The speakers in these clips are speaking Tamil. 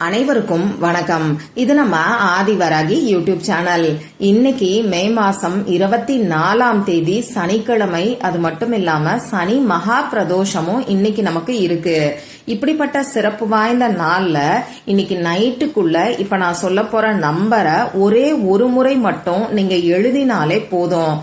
அனைவருக்கும் வணக்கம். இது நம்ம ஆதிவராகி யூடியூப் சேனல். இன்னைக்கு மே மாசம் இருபத்தி நாலாம் தேதி சனிக்கிழமை. அது மட்டும் இல்லாம சனி மகா பிரதோஷமும் இன்னைக்கு நமக்கு இருக்கு. இப்படிப்பட்ட சிறப்பு வாய்ந்த நாள்ல இன்னைக்கு நைட்டுக்குள்ள இப்ப நான் சொல்ல போற நம்பரை ஒரே ஒரு முறை மட்டும் நீங்க எழுதினாலே போதும்.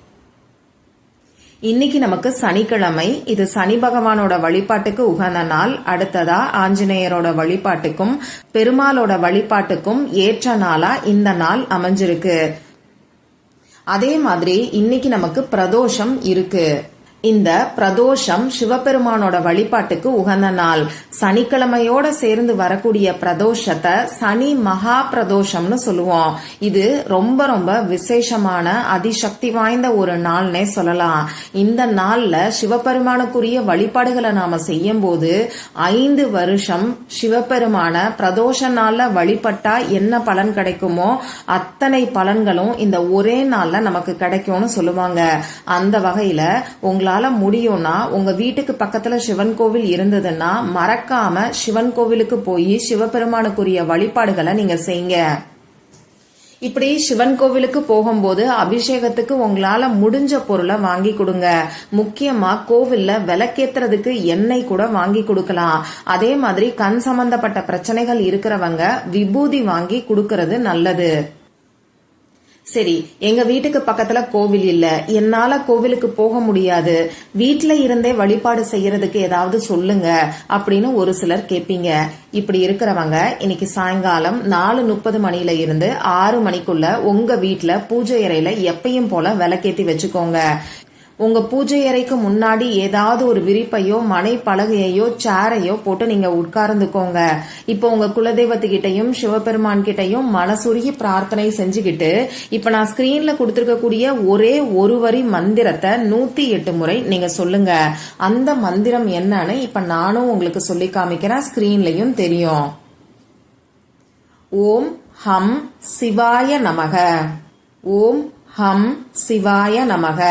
இன்னைக்கு நமக்கு சனிக்கிழமை. இது சனி பகவானோட வழிபாட்டுக்கு உகந்த நாள். அடுத்ததா ஆஞ்சநேயரோட வழிபாட்டுக்கும் பெருமாளோட வழிபாட்டுக்கும் ஏற்ற நாளா இந்த நாள் அமைஞ்சிருக்கு. அதே மாதிரி இன்னைக்கு நமக்கு பிரதோஷம் இருக்கு. இந்த பிரதோஷம் சிவபெருமானோட வழிபாட்டுக்கு உகந்த நாள். சனிக்கிழமையோட சேர்ந்து வரக்கூடிய பிரதோஷத்தை சனி மகா பிரதோஷம்னு சொல்லுவோம். இது ரொம்ப ரொம்ப விசேஷமான அதிசக்தி வாய்ந்த ஒரு நாள்னே சொல்லலாம். இந்த நாள்ல சிவபெருமானுக்குரிய வழிபாடுகளை நாம செய்யும் போது ஐந்து வருஷம் சிவபெருமான பிரதோஷ நாள்ல வழிபட்டா என்ன பலன் கிடைக்குமோ அத்தனை பலன்களும் இந்த ஒரே நாள்ல நமக்கு கிடைக்கும்னு சொல்லுவாங்க. அந்த வகையில உங்களால முடியும்னா உங்க வீட்டுக்கு பக்கத்துல சிவன் கோவில் இருந்ததுன்னா மறக்காம சிவன் கோவிலுக்கு போய் சிவபெருமானுக்குரிய வழிபாடுகளை நீங்க செய்யுங்க. இப்படி சிவன் கோவிலுக்கு போகும்போது அபிஷேகத்துக்கு உங்களால முடிஞ்ச பொருளை வாங்கி கொடுங்க. முக்கியமா கோவில்ல விளக்கேத்துறதுக்கு எண்ணெய் கூட வாங்கி கொடுக்கலாம். அதே மாதிரி கண் சம்பந்தப்பட்ட பிரச்சனைகள் இருக்கிறவங்க விபூதி வாங்கி கொடுக்கறது நல்லது. சரி எங்க வீட்டுக்கு பக்கத்துல கோவில் இல்ல. என்னால கோவிலுக்கு போக முடியாது. வீட்ல இருந்தே வழிபாடு செய்யறதுக்கு ஏதாவது சொல்லுங்க அப்படின்னு ஒரு சிலர் கேப்பீங்க. இப்படி இருக்கிறவங்க இன்னைக்கு சாயங்காலம் நாலு முப்பது மணில இருந்து ஆறு மணிக்குள்ள உங்க வீட்டுல பூஜை அறையில எப்பயும் போல விளக்கேத்தி வச்சுக்கோங்க. உங்க பூஜை அறைக்கு முன்னாடி ஏதாவது ஒரு விரிப்பையோ மனை பலகையோ சேரையோ போட்டு நீங்க உட்கார்ந்துக்கோங்க. இப்போ உங்க குலதெய்வத்துக்கிட்டையும் சிவபெருமான் கிட்டையும் மனசுருகி பிரார்த்தனை செஞ்சுக்கிட்டு இப்ப நான் ஸ்கிரீன்ல கொடுத்திருக்கக்கூடிய ஒரே ஒரு வரி மந்திரத்தை நூத்தி எட்டு முறை நீங்க சொல்லுங்க. அந்த மந்திரம் என்னன்னு இப்ப நானும் உங்களுக்கு சொல்லி காமிக்கிறேன். ஸ்கிரீன்லயும் தெரியும். ஓம் ஹம் சிவாய நமக. ஓம் ஹம் சிவாய நமக.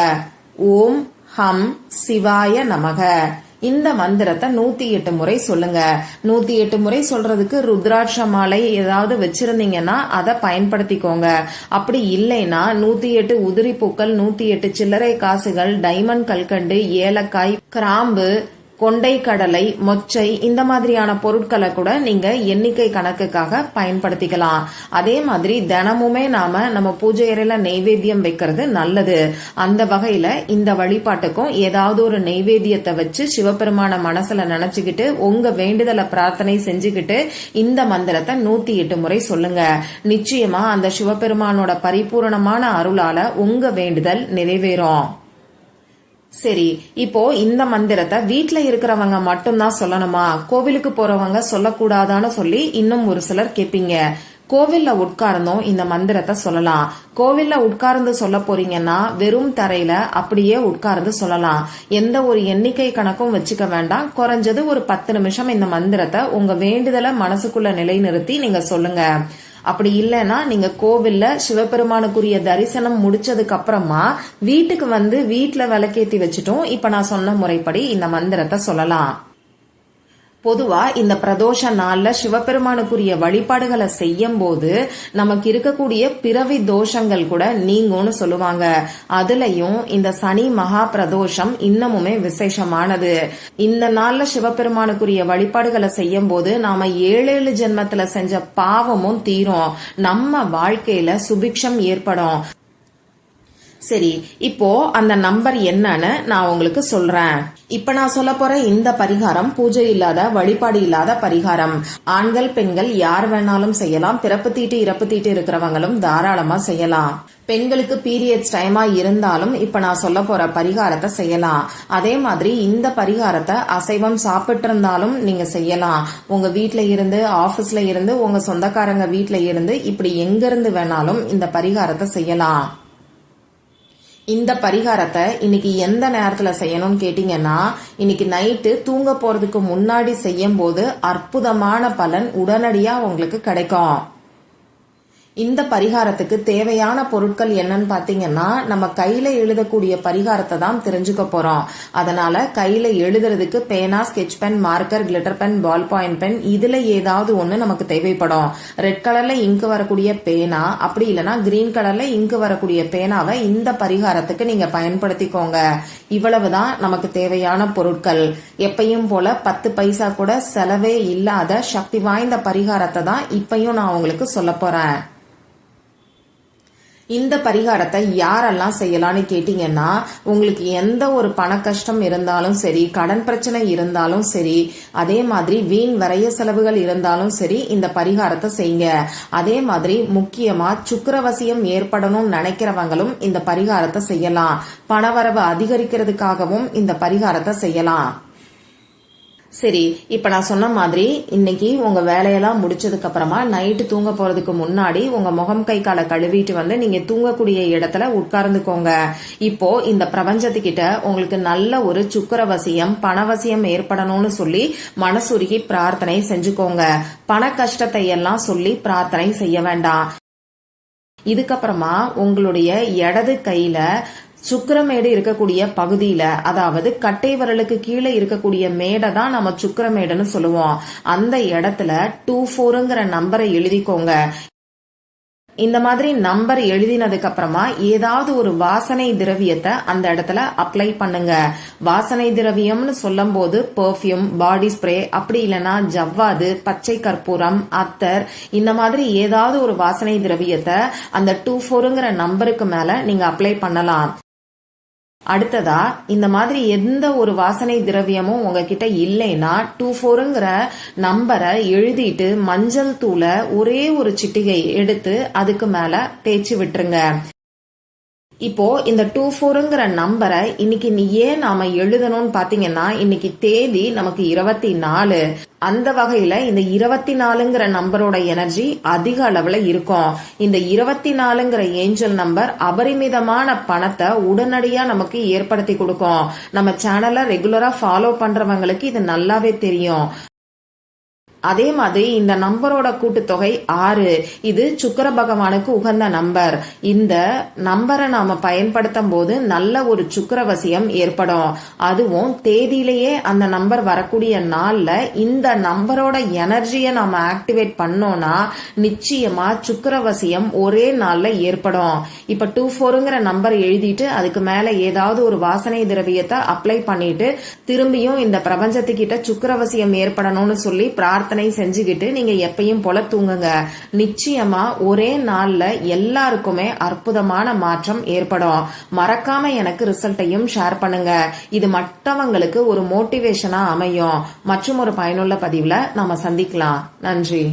ஓம் ஹம் சிவாய நமக. இந்த மந்திரத்தை நூத்தி எட்டு முறை சொல்லுங்க. நூத்தி எட்டு முறை சொல்றதுக்கு ருத்ராட்ச மாலை ஏதாவது வச்சிருந்தீங்கன்னா அதை பயன்படுத்திக்கோங்க. அப்படி இல்லைன்னா நூத்தி எட்டு உதிரி பூக்கள் நூத்தி எட்டு சில்லறை காசுகள் டைமண்ட் கல்கண்டு ஏலக்காய் கிராம்பு கொண்டை கடலை மொச்சை இந்த மாதிரியான பொருட்களை கூட நீங்க எண்ணிக்கை கணக்குக்காக பயன்படுத்திக்கலாம். அதே மாதிரி தினமுமே நாம நம்ம பூஜை அறையில நெய்வேத்தியம் வைக்கிறது நல்லது. அந்த வகையில இந்த வழிபாட்டுக்கும் ஏதாவது ஒரு நெய்வேத்தியத்தை வச்சு சிவபெருமான மனசுல நினைச்சுக்கிட்டு உங்க வேண்டுதலை பிரார்த்தனை செஞ்சுக்கிட்டு இந்த மந்திரத்தை நூத்தி எட்டு முறை சொல்லுங்க. நிச்சயமா அந்த சிவபெருமானோட பரிபூரணமான அருளால உங்க வேண்டுதல் நிறைவேறும். சரி இப்போ இந்த மந்திரத்தை வீட்ல இருக்கிறவங்க மட்டும்தான் சொல்லணுமா? கோவிலுக்கு போறவங்க சொல்லக்கூடாதான்னு சொல்லி இன்னும் ஒரு சிலர் கேப்பீங்க. கோவில்ல உட்கார்ந்தும் இந்த மந்திரத்தை சொல்லலாம். கோவில்ல உட்கார்ந்து சொல்ல போறீங்கன்னா வெறும் தரையில அப்படியே உட்கார்ந்து சொல்லலாம். எந்த ஒரு எண்ணிக்கை கணக்கும் வச்சுக்க வேண்டாம். குறைஞ்சது ஒரு பத்து நிமிஷம் இந்த மந்திரத்தை உங்க வேண்டுதலை மனசுக்குள்ள நிலைநிறுத்தி நீங்க சொல்லுங்க. அப்படி இல்லைன்னா நீங்க கோவில்ல சிவபெருமானுக்குரிய தரிசனம் முடிச்சதுக்கு அப்புறமா வீட்டுக்கு வந்து வீட்டுல விளக்கேத்தி வச்சுட்டோம். இப்ப நான் சொன்ன முறைப்படி இந்த மந்திரத்தை சொல்லலாம். பொதுவா இந்த பிரதோஷ நாள்ல சிவபெருமானுக்குரிய வழிபாடுகளை செய்யும் போது நமக்கு இருக்கக்கூடிய பிறவி தோஷங்கள் கூட நீங்கும்னு சொல்லுவாங்க. அதுலயும் இந்த சனி மகா பிரதோஷம் இன்னமுமே விசேஷமானது. இந்த நாள்ல சிவபெருமானுக்குரிய வழிபாடுகளை செய்யும் போது நாம ஏழு ஏழு ஜென்மத்துல செஞ்ச பாவமும் தீரும். நம்ம வாழ்க்கையில சுபிக்ஷம் ஏற்படும். சரி இப்போ அந்த நம்பர் என்னன்னு நான் உங்களுக்கு சொல்றேன். இப்ப நான் சொல்ல போற இந்த பரிகாரம் பூஜை இல்லாத வழிபாடு இல்லாத பரிகாரம். ஆண்கள் பெண்கள் யார் வேணாலும் செய்யலாம். பிறப்பு தீட்டு இறப்பு தீட்டு இருக்கிறவங்களும் தாராளமா செய்யலாம். பெண்களுக்கு பீரியட்ஸ் டைமா இருந்தாலும் இப்ப நான் சொல்ல போற பரிகாரத்தை செய்யலாம். அதே மாதிரி இந்த பரிகாரத்தை அசைவம் சாப்பிட்டு இருந்தாலும் நீங்க செய்யலாம். உங்க வீட்ல இருந்து ஆபீஸ்ல இருந்து உங்க சொந்தக்காரங்க வீட்ல இருந்து இப்படி எங்க இருந்து வேணாலும் இந்த பரிகாரத்தை செய்யலாம். இந்த பரிகாரத்தை இன்னைக்கு எந்த நேரத்துல செய்யணும்னு கேட்டீங்கன்னா இன்னைக்கு நைட்டு தூங்க போறதுக்கு முன்னாடி செய்யும் போது அற்புதமான பலன் உடனடியா உங்களுக்கு கிடைக்கும். இந்த பரிகாரத்துக்கு தேவையான பொருட்கள் என்னன்னு பாத்தீங்கன்னா நம்ம கையில எழுதக்கூடிய பரிகாரத்தை தான் தெரிஞ்சுக்க போறோம். அதனால கையில எழுதுறதுக்கு பேனா sketch pen marker glitter pen ball point pen இதுல ஏதாவது ஒன்று நமக்கு தேவைப்படும். ரெட் கலர்ல இங்கு வரக்கூடிய பேனா அப்படி இல்லைன்னா கிரீன் கலர்ல இங்கு வரக்கூடிய பேனாவை இந்த பரிகாரத்துக்கு நீங்க பயன்படுத்திக்கோங்க. இவ்வளவுதான் நமக்கு தேவையான பொருட்கள். எப்பையும் போல பத்து பைசா கூட செலவே இல்லாத சக்தி வாய்ந்த பரிகாரத்தை தான் இப்பையும் நான் உங்களுக்கு சொல்ல போறேன். இந்த பரிகாரத்தை யாரெல்லாம் செய்யலாம்னு கேட்டீங்கன்னா உங்களுக்கு எந்த ஒரு பண கஷ்டம் இருந்தாலும் சரி கடன் பிரச்சனை இருந்தாலும் சரி அதே மாதிரி வீண் வரைய செலவுகள் இருந்தாலும் சரி இந்த பரிகாரத்தை செய்யுங்க. அதே மாதிரி முக்கியமா சுக்கரவசியம் ஏற்படணும்னு நினைக்கிறவங்களும் இந்த பரிகாரத்தை செய்யலாம். பணவரவு அதிகரிக்கிறதுக்காகவும் இந்த பரிகாரத்தை செய்யலாம். சரி இப்ப நான் சொன்ன மாதிரி இன்னைக்கு உங்க வேலையெல்லாம் முடிச்சதுக்கு அப்புறமா நைட்டு தூங்க போறதுக்கு முன்னாடி உங்க முகம் கை காலை கழுவிட்டு வந்து நீங்க தூங்கக்கூடிய இடத்துல உட்கார்ந்துக்கோங்க. இப்போ இந்த பிரபஞ்சத்துக்கிட்ட உங்களுக்கு நல்ல ஒரு சுக்கரவசியம் பணவசியம் ஏற்படணும்னு சொல்லி மனசுருகி பிரார்த்தனை செஞ்சுக்கோங்க. பண கஷ்டத்தை எல்லாம் சொல்லி பிரார்த்தனை செய்ய வேண்டாம். இதுக்கப்புறமா உங்களுடைய இடது கையில சுக்கரமேடு இருக்கக்கூடிய பகுதியில அதாவது கட்டை விரலுக்கு கீழே இருக்கக்கூடிய மேடை தான் நம்ம சுக்கரமேடுன்னு சொல்லுவோம். அந்த இடத்துல டூ ஃபோருங்கிற நம்பரை எழுதிக்கோங்க. இந்த மாதிரி நம்பர் எழுதினதுக்கு அப்புறமா ஏதாவது ஒரு வாசனை திரவியத்தை அந்த இடத்துல அப்ளை பண்ணுங்க. வாசனை திரவியம்னு சொல்லும் போது பெர்ஃப்யூம் பாடி ஸ்ப்ரே அப்படி இல்லைன்னா ஜவ்வாது பச்சை கற்பூரம் அத்தர் இந்த மாதிரி ஏதாவது ஒரு வாசனை திரவியத்தை அந்த டூ ஃபோருங்கிற நம்பருக்கு மேல நீங்க அப்ளை பண்ணலாம். அடுத்ததா இந்த மாதிரி எந்த ஒரு வாசனை திரவியமும் உங்ககிட்ட இல்லைன்னா டூ ஃபோருங்கிற நம்பரை எழுதிட்டு மஞ்சள் தூளை ஒரே ஒரு சிட்டிகை எடுத்து அதுக்கு மேல தேய்ச்சி விட்டுருங்க. இப்போ இந்த டூ ஃபோருங்கிற நம்பரை இன்னைக்கு நீ ஏன் நாம எழுதணும்னு பாத்தீங்கன்னா இன்னைக்கு தேதி நமக்கு இருபத்தி நாலு. அந்த வகையில இந்த இருபத்தி நாலுங்கிற நம்பரோட எனர்ஜி அதிக அளவுல இருக்கும். இந்த இருபத்தி நாலுங்கிற ஏஞ்சல் நம்பர் அபரிமிதமான பணத்தை உடனடியா நமக்கு ஏற்படுத்தி கொடுக்கும். நம்ம சேனலை ரெகுலரா ஃபாலோ பண்றவங்களுக்கு இது நல்லாவே தெரியும். அதே மாதிரி இந்த நம்பரோட கூட்டுத்தொகை ஆறு. இது சுக்கர பகவானுக்கு உகந்த நம்பர். இந்த நம்பரை நாம பயன்படுத்தும் போது நல்ல ஒரு சுக்கரவசியம் ஏற்படும். அதுவும் தேதியிலேயே அந்த நம்பர் வரக்கூடிய நாள்ல இந்த நம்பரோட எனர்ஜியை நாம ஆக்டிவேட் பண்ணோம்னா நிச்சயமா சுக்கரவசியம் ஒரே நாள்ல ஏற்படும். இப்ப டூ ஃபோருங்கிற நம்பர் எழுதிட்டு அதுக்கு மேல ஏதாவது ஒரு வாசனை திரவியத்தை அப்ளை பண்ணிட்டு திரும்பியும் இந்த பிரபஞ்சத்துக்கிட்ட சுக்கரவசியம் ஏற்படணும்னு சொல்லி பிரார்த்தனை பிரார்த்தனை செஞ்சுக்கிட்டு நீங்க எப்பயும் போல தூங்குங்க. நிச்சயமா ஒரே நாள்ல எல்லாருக்குமே அற்புதமான மாற்றம் ஏற்படும். மறக்காம எனக்கு ரிசல்ட்டையும் ஷேர் பண்ணுங்க. இது மற்றவங்களுக்கு ஒரு மோட்டிவேஷனா அமையும். மற்றும் ஒரு பயனுள்ள பதிவுல நாம சந்திக்கலாம். நன்றி.